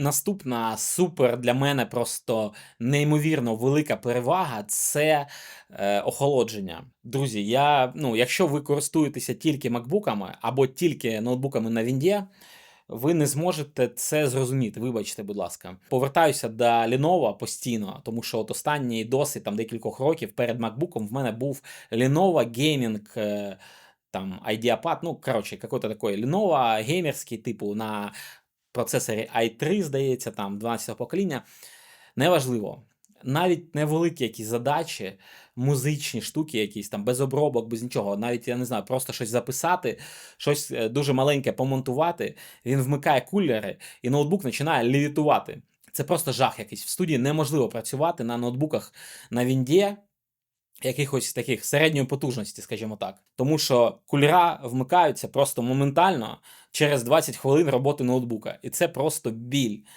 Наступна супер для мене просто неймовірно велика перевага це е, охолодження. Друзі, я, ну, якщо ви користуєтеся тільки макбуками або тільки ноутбуками на Вінді, ви не зможете це зрозуміти. Вибачте, будь ласка. Повертаюся до Lenovo постійно, тому що от останній досвід там декількох років перед MacBook в мене був Lenovo Gaming. е, Там IdeaPad, ну коротше, какой-то такой Lenovo геймерський, типу на процесорі i3, здається, там 12 покоління. Неважливо. Навіть невеликі якісь задачі, музичні штуки, якісь там без обробок, без нічого. Навіть я не знаю, просто щось записати, щось е, дуже маленьке помонтувати. Він вмикає кулери, і ноутбук починає лівітувати. Це просто жах якийсь. В студії неможливо працювати на ноутбуках на Вінді, якихось таких середньої потужності, скажімо так. Тому що кулера вмикаються просто моментально через 20 хвилин роботи ноутбука. І це просто біль.